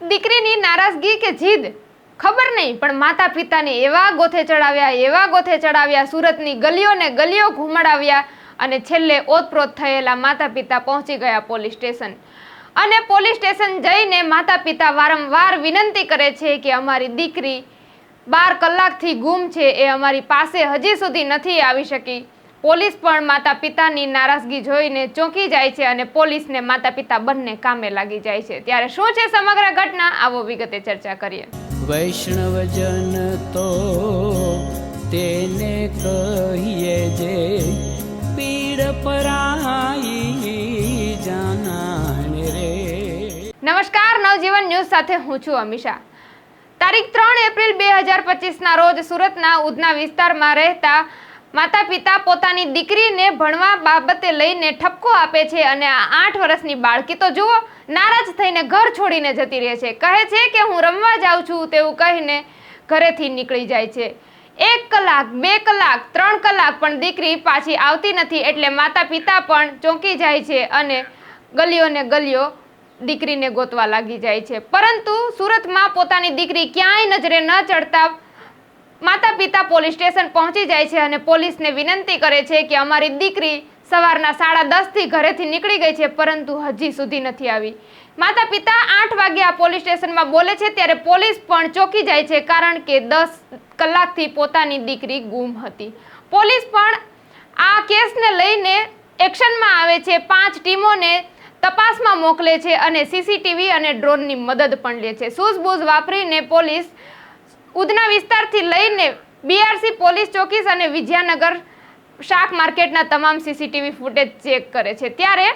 દીકરીની નારાજગી કે જીદ? ખબર નહીં, પણ માતા પિતાને એવા ગોથે ચડાવ્યા, એવા ગોથે ચડાવ્યા, સુરતની ગલીઓને ગલીઓ ઘુમાડાવ્યા અને છેલ્લે ઓતપ્રોત થયેલા માતા પિતા પહોંચી ગયા પોલીસ સ્ટેશન. અને પોલીસ સ્ટેશન જઈને માતા પિતા વારંવાર વિનંતી કરે છે કે અમારી દીકરી બાર કલાકથી ગુમ છે, એ અમારી પાસે હજી સુધી નથી આવી શકી. પોલીસ પણ માતા પિતાની નારાજગી જોઈને ચોંકી જાય છે અને પોલીસને માતા પિતા બંને કામે લાગી જાય છે. ત્યારે શું છે સમગ્ર ઘટના? આવો વિગતે ચર્ચા કરીએ. વૈષ્ણવજન તો તેને કહીએ જે પીડ પરાઈ જાનાને રે. નમસ્કાર નવજીવન ન્યૂઝ સાથે હું છું અમિશા તારીખ ત્રણ એપ્રિલ બે હજાર પચીસના રોજ સુરતના ઉધના વિસ્તારમાં રહેતા માતા પિતા પોતાની દીકરીને ભણવા બાબતે લઈને ઠપકો આપે છે અને આ આઠ વર્ષની બાળકી તો જુઓ, નારાજ થઈને ઘર છોડીને જતી રહે છે. કહે છે કે હું રમવા જાઉં છું તેવું કહીને ઘરેથી નીકળી જાય છે. એક કલાક, બે કલાક, ત્રણ કલાક પણ દીકરી પાછી આવતી નથી એટલે માતા પિતા પણ ચોંકી જાય છે અને ગલીઓને ગલીઓ દીકરીને ગોતવા લાગી જાય છે. પરંતુ સુરતમાં પોતાની દીકરી ક્યાંય નજરે ન ચડતા માતા પિતા પોલીસ સ્ટેશન પહોંચી જાય છે અને પોલીસને વિનંતી કરે છે કે અમારી દીકરી સવારના સાડા દસથી ઘરેથી નીકળી ગઈ છે, પરંતુ હજી સુધી નથી આવી. માતા પિતા આઠ વાગે આ પોલીસ સ્ટેશનમાં બોલે છે, ત્યારે પોલીસ પણ ચોંકી જાય છે, કારણ કે દસ કલાકથી પોતાની દીકરી ગુમ હતી. પોલીસ પણ આ કેસને લઈને એક્શનમાં આવે છે, પાંચ ટીમોને તપાસમાં મોકલે છે અને સીસીટીવી અને ડ્રોનની મદદ પણ લે છે. સૂઝબૂઝ વાપરીને પોલીસ ઉધના વિસ્તારથી લઈને બીઆરસી પોલીસ ચોકીસ અને વિજયાનગર શાક માર્કેટના તમામ સીસીટીવી ફૂટેજ ચેક કરે છે. ત્યારે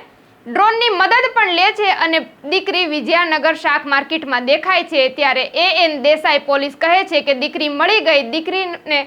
ડ્રોનની મદદ પણ લે છે અને દીકરી વિજયાનગર શાક માર્કેટમાં દેખાય છે. ત્યારે એ એન દેસાઈ પોલીસ કહે છે કે દીકરી મળી ગઈ દીકરીને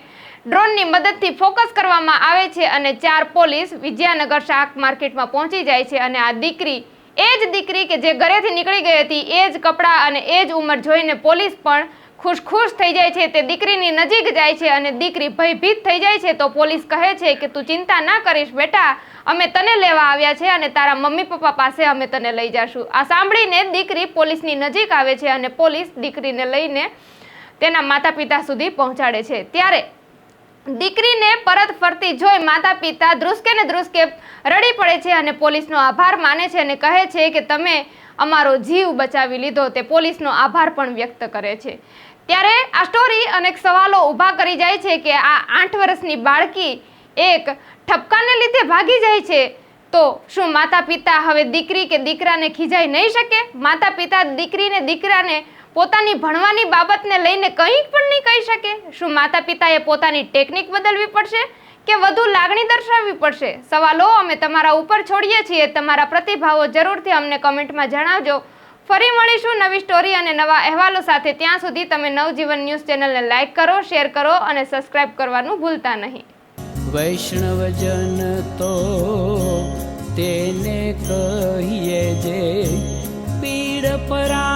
ડ્રોનની મદદથી ફોકસ કરવામાં આવે છે અને ચાર પોલીસ વિજયાનગર શાક માર્કેટમાં પહોંચી જાય છે અને આ દીકરી એ જ દીકરી કે જે ઘરેથી નીકળી ગઈ હતી, એ જ કપડાં અને એ જ ઉંમર જોઈને પોલીસ પણ ખુશ ખુશ થઈ જાય છે, તે દીકરીની નજીક જાય છે અને દીકરી ભયભીત થઈ જાય છે, તો પોલીસ કહે છે કે તું ચિંતા ના કરીશ બેટા, અમે તને લેવા આવ્યા છે અને તારા મમ્મી પપ્પા પાસે અમે તને લઈ જશું. આ સાંભળીને દીકરી પોલીસની નજીક આવે છે અને પોલીસ દીકરીને લઈને તેના માતા પિતા સુધી પહોંચાડે છે. ત્યારે દીકરીને પરત ફરતી જોઈ માતા પિતા ધ્રુસકે ને ધ્રુસકે રડી પડે છે અને પોલીસનો આભાર માને છે અને કહે છે કે તમે અમારો જીવ બચાવી લીધો. તે પોલીસનો આભાર પણ વ્યક્ત કરે છે. ત્યારે આ સ્ટોરી અનેક સવાલો ઊભા કરી જાય છે કે આ આઠ વર્ષની બાળકી એક ઠપકાને લીધે ભાગી જાય છે. તો શું માતા પિતા હવે દીકરી કે દીકરાને ખીજાઈ નહીં શકે? માતા પિતા દીકરીને દીકરાને પોતાની ભણવાની બાબતને લઈને કંઈ પણ નહીં કહી શકે? શું માતા પિતાએ પોતાની ટેકનિક બદલવી પડશે કે વધુ લાગણી દર્શાવવી પડશે? સવાલો અમે તમારા ઉપર છોડીએ છીએ. તમારા પ્રતિભાવો જરૂરથી અમને કમેન્ટમાં જણાવજો. ફરી મળીશું નવી સ્ટોરી અને નવા અહેવાલો સાથે. ત્યાં સુધી તમે નવજીવન ન્યૂઝ ચેનલને લાઇક કરો શેર કરો અને સબસ્ક્રાઇબ કરવાનું ભૂલતા નહીં. વૈષ્ણવજન તો તેને કહીએ જે પીડ પરાઈ